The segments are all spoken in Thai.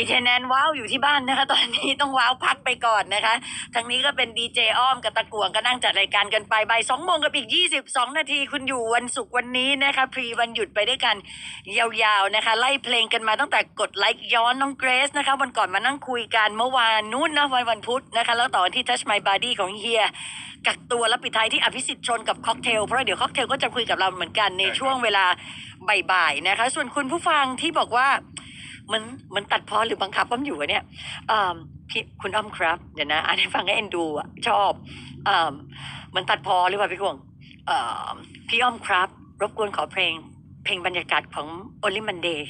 ดีเจแนนว้าวอยู่ที่บ้านนะคะ ตอนนี้ต้องว้าวพักไปก่อนนะคะทางนี้ก็เป็นดีเจอ้อมกับตะกวงก็นั่งจัดรายการกันไปบ่ายสองโมงกับอีก 22 นาทีคุณอยู่วันศุกร์วันนี้นะคะพรีวันหยุดไปด้วยกันยาวๆนะคะ ไล่เพลงกันมาตั้งแต่กดไลค์ย้อนน้องเกรซนะคะวันก่อนมานั่งคุยกันเมื่อวานนู้นนะวันวันพุธนะคะแล้วต่อที่ Touch My Body ของเฮียกักตัวแล้วปิดท้ายที่อภิสิทธิ์ชนกับค็อกเทลเพราะเดี๋ยวค็อกเทลก็จะคุยกับเราเหมือนกันในช่วงเวลาบ่ายๆนะคะ ส่วนคุณผู้ฟังที่บอกว่า มันเหมันตัดพอหรือบังคับอ้อมอยู่อะเนี่ยอ่าพี่คุณอ้อมครับ เดี๋ยวนะอ่านให้ฟังให้เอ็นดูอะชอบอ่าเหมันตัดพอหรือเปล่าพี่กวงอ่าพี่อ้อมครับ รบกวนขอเพลงเพลงบรรยากาศของ Only Monday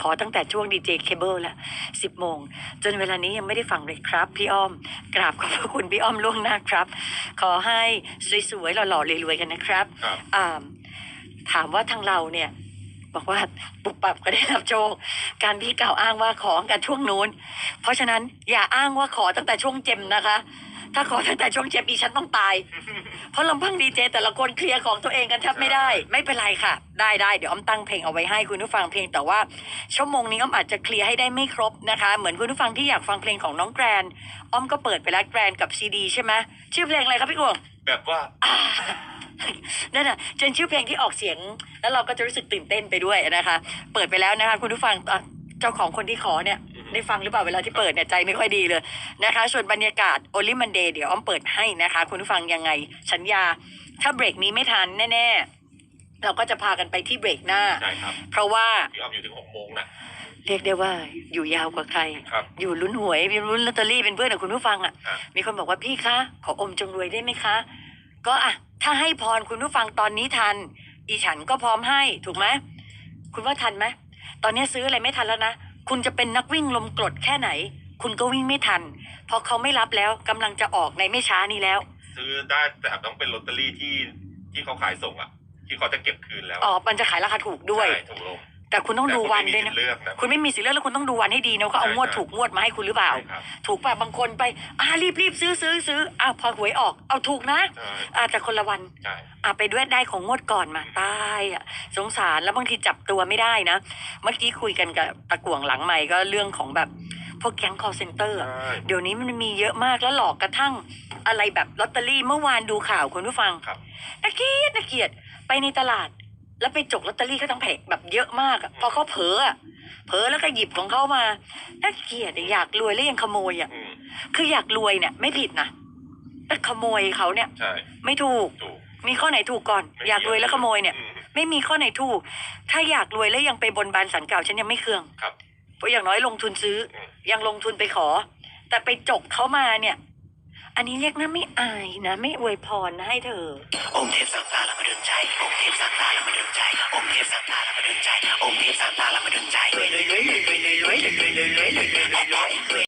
ขอตั้งแต่ช่วงดีเจเคเบิลแล้วสิบโมง จนเวลานี้ยังไม่ได้ฟังเลยครับ พี่อ้อม กราบขอบพระคุณพี่อ้อมล่วงหน้าครับ ขอให้สวยๆหล่อๆรวยๆกันนะครับครับอ่าถามว่าทางเราเนี่ย บอกว่าปุบปับก็ได้รับโชค การพี่กล่าวอ้างว่าขอตั้งแต่ช่วงนู้น เพราะฉะนั้นอย่าอ้างว่าขอตั้งแต่ช่วงเจมนะคะ ถ้าขอตั้งแต่ช่วงเจมอีฉันต้องตาย เพราะลำพังดีเจแต่ละคนเคลียร์ของตัวเองกันแทบไม่ได้ ไม่เป็นไรค่ะ ได้ได้เดี๋ยวอ้อมตั้งเพลงเอาไว้ให้คุณผู้ฟังเพลงแต่ว่าชั่วโมงนี้อ้อมอาจจะเคลียร์ให้ได้ไม่ครบนะคะ เหมือนคุณผู้ฟังที่อยากฟังเพลงของน้องแกรนอ้อมก็เปิดไปแล้วแกรนกับซีดีใช่ไหมชื่อเพลงอะไรครับพี่กวงแบบว่าอ่า นั่นน่ะเป็นชื่อเพลงที่ออกเสียง แล้วเราก็จะรู้สึกตื่นเต้นไปด้วยนะคะ เปิดไปแล้วนะคะคุณผู้ฟังอะเจ้าของคนที่ขอเนี่ยได้ฟังหรือเปล่าเวลาที่เปิดเนี่ยใจไม่ค่อยดีเลยนะคะส่วนบรรยากาศ Only Monday เดี๋ยวอ้อมเปิดให้นะคะ คุณผู้ฟังยังไงสัญญา ถ้าเบรกนี้ไม่ทันแน่ ๆ เราก็จะพากันไปที่เบรกหน้า ใช่ครับ เพราะว่าพี่อ้อมอยู่ถึงหกโมงนะเรียกได้ว่าอยู่ยาวกว่าใครครับอยู่ลุ้นหวยอยู่ลุ้นลอตเตอรี่เป็นเพื่อนกับคุณผู้ฟังอะครับมีคนบอกว่าพี่คะ ขออมจงรวยได้ไหมคะ ก็อะถ้าให้พรคุณผู้ฟังตอนนี้ทัน อีฉันก็พร้อมให้ถูกไหมคุณว่าทันไหมตอนนี้ซื้ออะไรไม่ทันแล้วนะ คุณจะเป็นนักวิ่งลมกรดแค่ไหน คุณก็วิ่งไม่ทัน เพราะเขาไม่รับแล้วกำลังจะออกในไม่ช้านี้แล้ว ซื้อได้แต่ต้องเป็นลอตเตอรี่ที่ที่เขาขายส่งอะ ที่เขาจะเก็บคืนแล้วออกมันจะขายราคาถูกด้วยใช่ถูกลง แต่คุณต้องดูวันแต่ด้วยคุณนะไม่มีสิทธิ์เลือกนะคุณไม่มีสิทธิ์เลือกแล้วคุณต้องดูวันให้ดีนะว่าเขาเอาใช่งวดใช่ถูกงวดมาให้คุณหรือเปล่า ใช่ครับถูกป่ะบางคนไปอ่ารีบรีบซื้อซื้อซื้ออ่าพอหวยออก เอาถูกนะใช่ อ่าแต่คนละวัน ใช่ อ่าไปด้วยได้ของงวดก่อนมาตายอะสงสารแล้วบางทีจับตัวไม่ได้นะ เมื่อกี้คุยกันกับตะกวงหลังใหม่ก็เรื่องของแบบพวกแก๊งคอร์เซนเตอร์ใช่ เดี๋ยวนี้มันมีเยอะมากแล้วหลอกกระทั่งอะไรแบบลอตเตอรี่เมื่อวานดูข่าวคุณผู้ฟังครับ นักเกียดนักเกียดไปในตลาด แล้วไปจกลอตเตอรี่เขาทั้งแผงแบบเยอะมากอะพอเขาเผลออะเผลอแล้วก็หยิบของเขามานักเกียดเนี่ยอยากรวยแล้วยังขโมยอะ อืมคืออยากรวยเนี่ย ไม่ผิดนะแต่ขโมยเขาเนี่ย ใช่ไม่ถูก ถูกมีข้อไหนถูกก่อน ไม่อยากรวยแล้วขโมยเนี่ย อืมไม่มีข้อไหนถูก ถ้าอยากรวยแล้วยังไปบนบานสันเก่าฉันยังไม่เคืองครับ เพราะอย่างน้อยลงทุนซื้อ อืมยังลงทุนไปขอ แต่ไปจกเขามาเนี่ย อันนี้เรียกนะไม่อายนะ ไม่อวยพรให้เธอ องค์เทพสั่งตาละมาดนใจ องค์เทพสั่งตาละมาดนใจ องค์เทพสั่งตาละมาดนใจ องค์เทพสั่งตาละมาดนใจรวยรวยรวยรวยรวยรวยรวยรวยรวยรวยรวยรวย